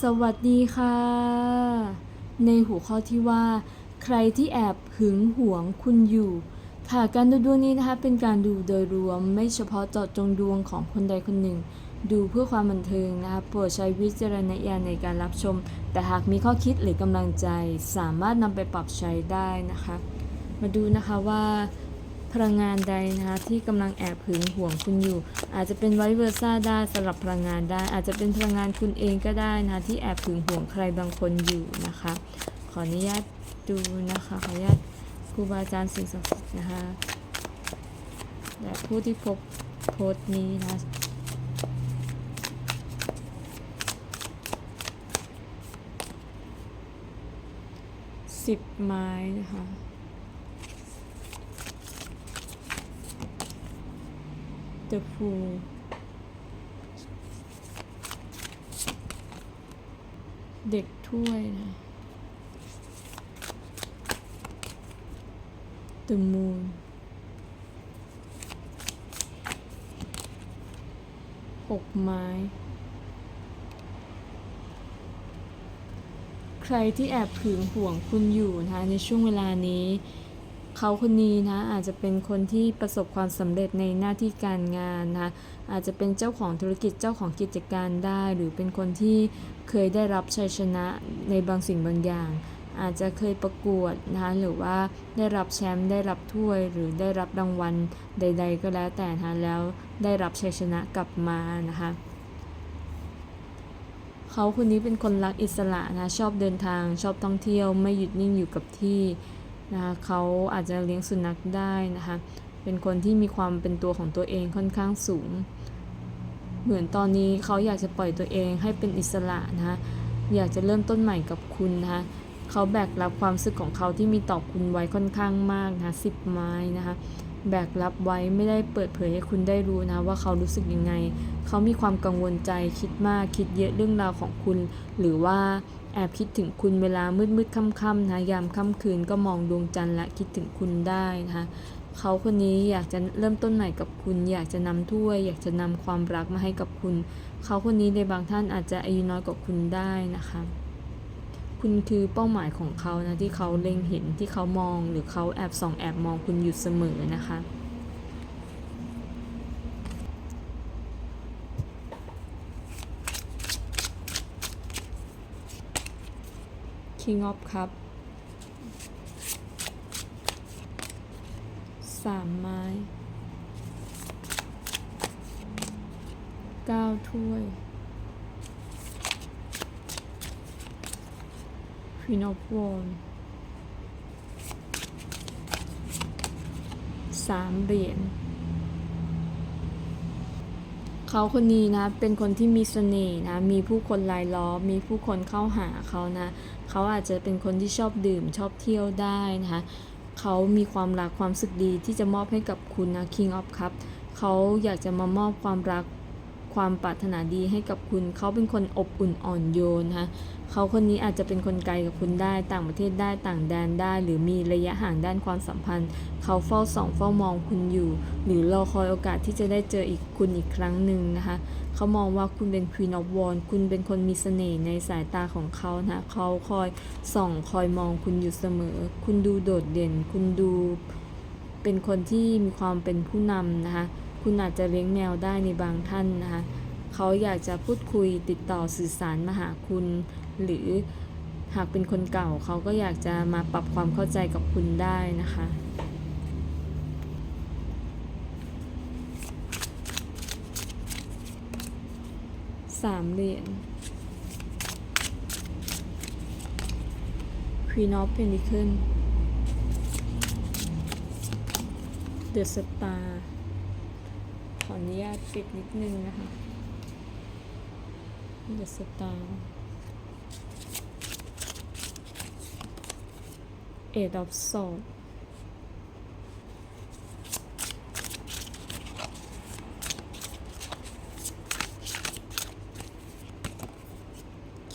สวัสดีค่ะ ในหัวข้อที่ว่า ใครที่แอบหึงหวงคุณอยู่ ค่ะการดูดวงนี้นะคะเป็นการดูโดยรวมไม่เฉพาะเจาะจงดวงของคนใดคนหนึ่ง ดูเพื่อความบันเทิงนะคะโปรดใช้วิจารณญาณในการรับชม แต่หากมีข้อคิดหรือกำลังใจ สามารถนำไปปรับใช้ได้นะคะ มาดูนะคะว่าพลังงานใดนะคะที่กำลังแอบหึงหวงคุณอยู่ อาจจะเป็นไวเวอร์ซ่าได้สำหรับพลังงานได้ อาจจะเป็นพลังงานคุณเองก็ได้นะคะที่แอบหึงหวงใครบางคนอยู่นะคะ ขออนุญาตดูนะคะ ขออนุญาตครูบาอาจารย์สิ่งศักดิ์สิทธิ์นะคะและผู้ที่พบโพสต์นี้นะสิบไม้นะคะ The Fool เด็กถ้วยนะ The Moon หกไม้ ใครที่แอบหึงห่วงคุณอยู่นะคะในช่วงเวลานี้ เขาคนนี้นะอาจจะเป็นคนที่ประสบความสำเร็จในหน้าที่การงานนะอาจจะเป็นเจ้าของธุรกิจเจ้าของกิจการได้ หรือเป็นคนที่เคยได้รับชัยชนะในบางสิ่งบางอย่าง อาจจะเคยประกวดนะหรือว่าได้รับแชมป์ได้รับถ้วย หรือได้รับรางวัลใด ๆ ก็แล้วแต่นะแล้วได้รับชัยชนะกลับมานะคะเขาคนนี้เป็นคนรักอิสระนะชอบเดินทางชอบท่องเที่ยวไม่หยุดนิ่งอยู่กับที่ นะคะเขาอาจจะเลี้ยงสุนัขได้นะคะเป็นคนที่มีความเป็นตัวของตัวเองค่อนข้างสูง เหมือนตอนนี้เขาอยากจะปล่อยตัวเองให้เป็นอิสระนะคะอยากจะเริ่มต้นใหม่กับคุณนะคะเขาแบกรับความรู้สึกของเขาที่มีต่อคุณไว้ค่อนข้างมากนะคะสิบไม้นะคะแบกรับไว้ไม่ได้เปิดเผยให้คุณได้รู้นะว่าเขารู้สึกยังไง เขามีความกังวลใจคิดมากคิดเยอะเรื่องราวของคุณ หรือว่า แอบคิดถึงคุณเวลามืดมืดๆค่ำๆนะยามค่ำคืนก็มองดวงจันทร์และคิดถึงคุณได้นะคะเขาคนนี้อยากจะเริ่มต้นใหม่กับคุณ อยากจะนำถ้วย อยากจะนำความรักมาให้กับคุณ เขาคนนี้ในบางท่านอาจจะอายุน้อยกว่าคุณได้นะคะ คุณคือเป้าหมายของเขานะที่เขาเล็งเห็นที่เขามองหรือเขาแอบส่องแอบมองคุณอยู่เสมอนะคะ King of Cup สามไม้เก้าถ้วย Queen of w a n d สามเหรียญเขาคนนี้นะ เป็นคนที่มีเสน่ห์นะ มีผู้คนรายล้อม มีผู้คนเข้าหาเขานะ เขาอาจจะเป็นคนที่ชอบดื่มชอบเที่ยวได้นะคะเขามีความรักความสึกดีที่จะมอบให้กับคุณนะ King of Cup เขาอยากจะมามอบความรัก ความปรารถนาดีให้กับคุณ เขาเป็นคนอบอุ่นอ่อนโยนนะคะเขาคนนี้อาจจะเป็นคนไกลกับคุณได้ต่างประเทศได้ต่างแดนได้ หรือมีระยะห่างด้านความสัมพันธ์ เขาเฝ้าส่องเฝ้ามองคุณอยู่ หรือรอคอยโอกาสที่จะได้เจออีกคุณอีกครั้งหนึ่งนะคะเขามองว่าคุณเป็น Queen of Wands คุณเป็นคนมีเสน่ห์ในสายตาของเขานะคะเขาคอยส่องคอยมองคุณอยู่เสมอ คุณดูโดดเด่น คุณดูเป็นคนที่มีความเป็นผู้นำนะคะ คุณอาจจะเลี้ยงแมวได้ในบางท่านนะคะเขาอยากจะพูดคุยติดต่อสื่อสารมาหาคุณ หรือหากเป็นคนเก่าเขาก็อยากจะมาปรับความเข้าใจกับคุณได้นะคะสามเหรียญ Queen of Pentacles The Star ขออนุญาตปิดนิดนึงนะคะเดสตาร์เอ็ดออฟโซ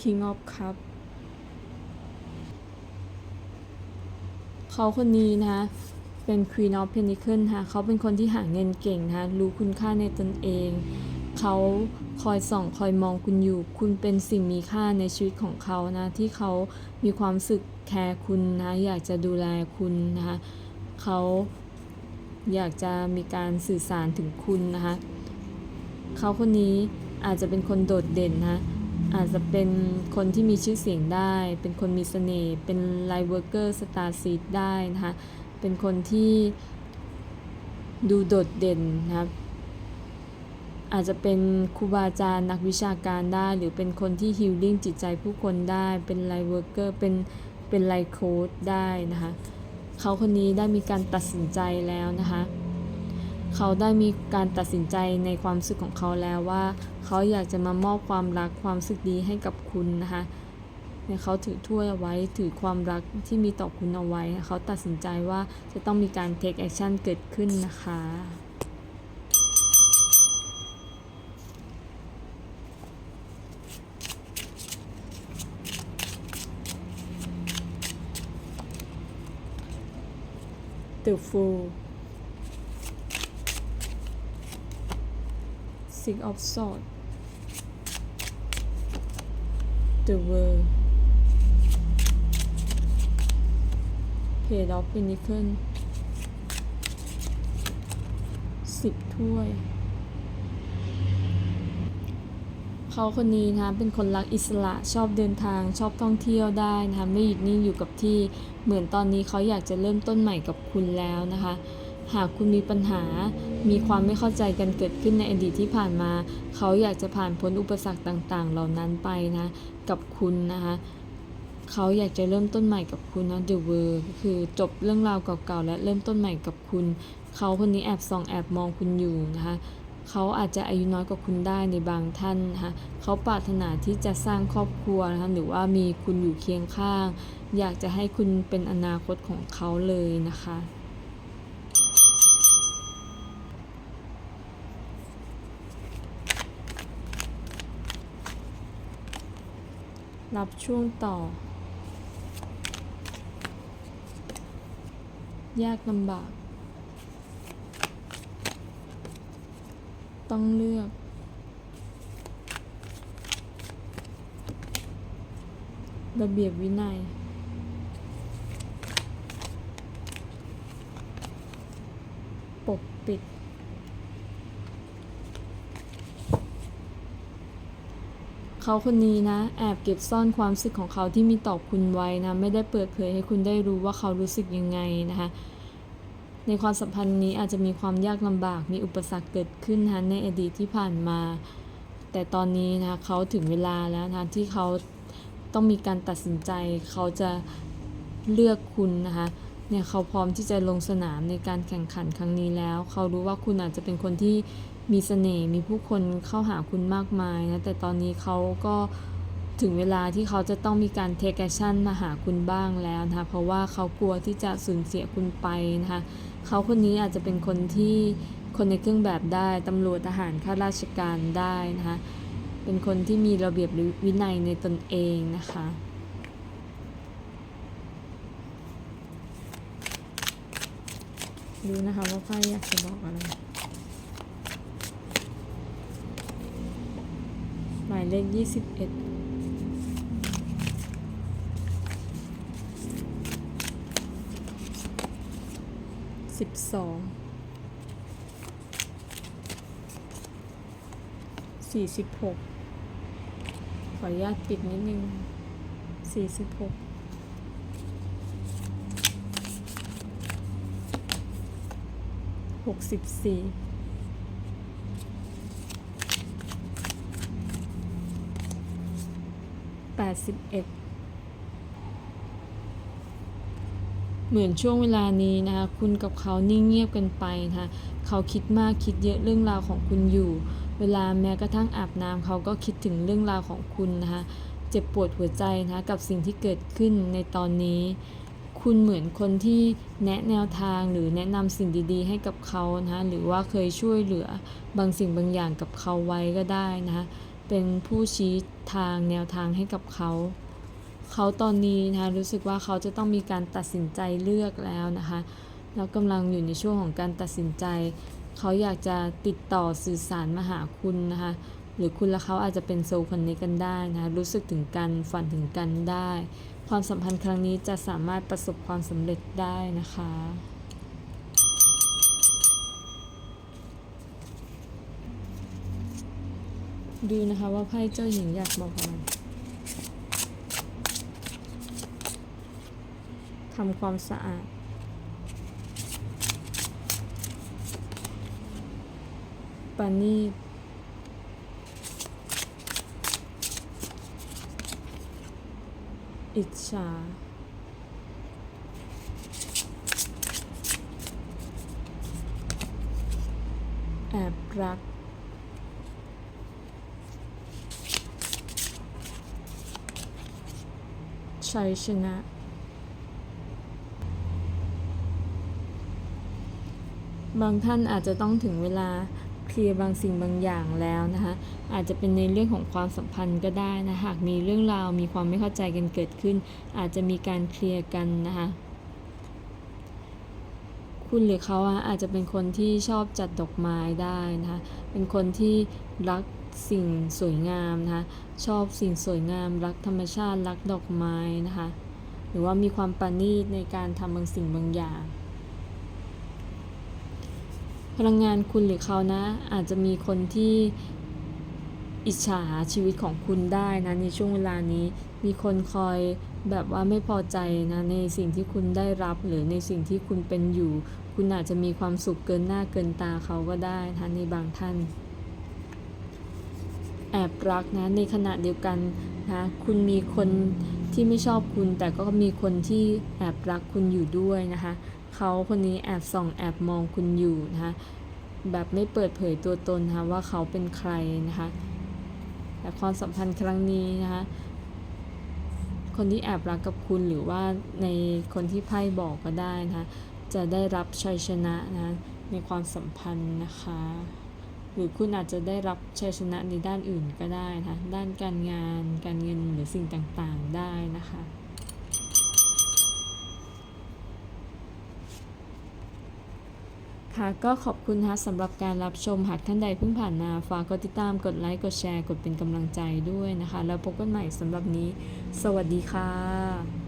คิงออฟครับเขาคนนี้นะ เป็น Queen of Pentacles นะเขาเป็นคนที่หาเงินเก่งนะรู้คุณค่าในตนเอง เขาคอยส่องคอยมองคุณอยู่ คุณเป็นสิ่งมีค่าในชีวิตของเขานะ ที่เขามีความสึกแคร์คุณนะ อยากจะดูแลคุณนะคะเขาอยากจะมีการสื่อสารถึงคุณนะคะเขาคนนี้อาจจะเป็นคนโดดเด่นนะอาจจะเป็นคนที่มีชื่อเสียงได้ เป็นคนมีเสน่ห์ เป็นไลฟ์เวอร์เกอร์สตาร์ซีดได้นะคะ เป็นคนที่ดูโดดเด่นนะครับอาจจะเป็นครูบาอาจารย์นักวิชาการได้ หรือเป็นคนที่ฮิลลิ่งจิตใจผู้คนได้ เป็นไลฟ์เวอร์กเกอร์เป็นเป็นไลฟ์โค้ดได้นะคะเขาคนนี้ได้มีการตัดสินใจแล้วนะคะเขาได้มีการตัดสินใจในความรู้สึกของเขาแล้วว่า เขาอยากจะมามอบความรักความรู้สึกดีให้กับคุณนะคะ เนี่ยเขาถือถ้วยเอาไว้ถือความรักที่มีต่อคุณเอาไว้เขาตัดสินใจว่าจะต้องมีการ take action เกิดขึ้นนะคะ The Fool Six of Swords The World Page of Pentacles สิบถ้วย เขาคนนี้นะคะเป็นคนรักอิสระชอบเดินทางชอบท่องเที่ยวได้นะคะไม่หยุดนิ่งอยู่กับที่เหมือนตอนนี้เขาอยากจะเริ่มต้นใหม่กับคุณแล้วนะคะหากคุณมีปัญหา มีความไม่เข้าใจกันเกิดขึ้นในอดีตที่ผ่านมา เขาอยากจะผ่านพ้นอุปสรรคต่างๆ เหล่านั้นไปนะ กับคุณนะคะ เขาอยากจะเริ่มต้นใหม่กับคุณนะ The World ก็คือจบเรื่องราวเก่าๆและเริ่มต้นใหม่กับคุณ เขาคนนี้แอบส่องแอบมองคุณอยู่นะคะเขาอาจจะอายุน้อยกว่าคุณได้ในบางท่านนะคะเขาปรารถนาที่จะสร้างครอบครัวนะคะหรือว่ามีคุณอยู่เคียงข้าง อยากจะให้คุณเป็นอนาคตของเขาเลยนะคะรับช่วงต่อ ยากลำบาก ต้องเลือก ระเบียบวินัย ปกปิด เขาคนนี้นะ แอบเก็บซ่อนความรู้สึกของเขาที่มีต่อคุณไว้นะ ไม่ได้เปิดเผยให้คุณได้รู้ว่าเขารู้สึกยังไงนะคะในความสัมพันธ์นี้อาจจะมีความยากลำบากมีอุปสรรคเกิดขึ้นนะคะในอดีตที่ผ่านมา แต่ตอนนี้นะคะเขาถึงเวลาแล้วนะคะที่เขาต้องมีการตัดสินใจ เขาจะเลือกคุณนะคะเนี่ยเขาพร้อมที่จะลงสนามในการแข่งขันครั้งนี้แล้ว เขารู้ว่าคุณอาจจะเป็นคนที่ มีเสน่ห์มีผู้คนเข้าหาคุณมากมายนะ แต่ตอนนี้เขาก็ถึงเวลาที่เขาจะต้องมีการเทคแอคชั่นมาหาคุณบ้างแล้วนะคะ เพราะว่าเขากลัวที่จะสูญเสียคุณไปนะคะ เขาคนนี้อาจจะเป็นคนที่คนในเครื่องแบบได้ตำรวจทหารข้าราชการได้นะคะ เป็นคนที่มีระเบียบหรือวินัยในตนเองนะคะดูนะคะว่าไพ่อยากจะบอกอะไร หมายเลขยี่สิบเอ็ดสิบสองสี่สิบหกขออนุญาตปิดนิดนึงสี่สิบหกหกสิบสี่ แป ดสิบเอ็ดเหมือนช่วงเวลานี้นะคะคุณกับเขานิ่งเงียบกันไปนะคะเขาคิดมากคิดเยอะเรื่องราวของคุณอยู่ เวลาแม้กระทั่งอาบน้ำเขาก็คิดถึงเรื่องราวของคุณนะคะเจ็บปวดหัวใจนะคะกับสิ่งที่เกิดขึ้นในตอนนี้ คุณเหมือนคนที่แนะแนวทางหรือแนะนำสิ่งดีๆ ให้กับเขานะคะหรือว่าเคยช่วยเหลือบางสิ่งบางอย่างกับเขาไว้ก็ได้นะคะ เป็นผู้ชี้ทางแนวทางให้กับเขา เขาตอนนี้นะคะรู้สึกว่าเขาจะต้องมีการตัดสินใจเลือกแล้วนะคะแล้วกำลังอยู่ในช่วงของการตัดสินใจ เขาอยากจะติดต่อสื่อสารมาหาคุณนะคะหรือคุณและเขาอาจจะเป็นโซลคนนี้กันได้นะคะรู้สึกถึงกันฝันถึงกันได้ ความสัมพันธ์ครั้งนี้จะสามารถประสบความสำเร็จได้นะคะ ดูนะคะว่าไพ่เจ้าหญิงอยากบอกอะไรทำความสะอาดปานีอิจฉาแอบรัก ชัยชนะ บางท่านอาจจะต้องถึงเวลาเคลียร์บางสิ่งบางอย่างแล้วนะคะอาจจะเป็นในเรื่องของความสัมพันธ์ก็ได้นะหากมีเรื่องราวมีความไม่เข้าใจกันเกิดขึ้น อาจจะมีการเคลียร์กันนะคะคุณหรือเขาอาจจะเป็นคนที่ชอบจัดดอกไม้ได้นะคะเป็นคนที่รัก สิ่งสวยงามนะคะ ชอบสิ่งสวยงาม รักธรรมชาติ รักดอกไม้นะคะ หรือว่ามีความประณีตในการทำบางสิ่งบางอย่าง พลังงานคุณหรือเขานะ อาจจะมีคนที่อิจฉาชีวิตของคุณได้นะในช่วงเวลานี้ มีคนคอยแบบว่าไม่พอใจนะในสิ่งที่คุณได้รับหรือในสิ่งที่คุณเป็นอยู่ คุณอาจจะมีความสุขเกินหน้าเกินตาเขาก็ได้นะในบางท่าน แอบรักนะในขณะเดียวกันนะคุณมีคนที่ไม่ชอบคุณ แต่ก็มีคนที่แอบรักคุณอยู่ด้วยนะคะเขาคนนี้แอบส่องแอบมองคุณอยู่นะคะแบบไม่เปิดเผยตัวตนนะคะว่าเขาเป็นใครนะคะแต่ความสัมพันธ์ครั้งนี้นะคะคนที่แอบรักกับคุณหรือว่าในคนที่ไพ่บอกก็ได้นะคะจะได้รับชัยชนะนะในความสัมพันธ์นะคะ หรือคุณอาจจะได้รับชัยชนะในด้านอื่นก็ได้นะ ด้านการงาน การเงินหรือสิ่งต่างๆได้นะคะ ค่ะก็ขอบคุณนะคะสำหรับการรับชมหากท่านใดเพิ่งผ่านมาฝากกดติดตาม กดไลค์ กดแชร์ กดเป็นกำลังใจด้วยนะคะ แล้วพบกันใหม่สำหรับนี้ สวัสดีค่ะ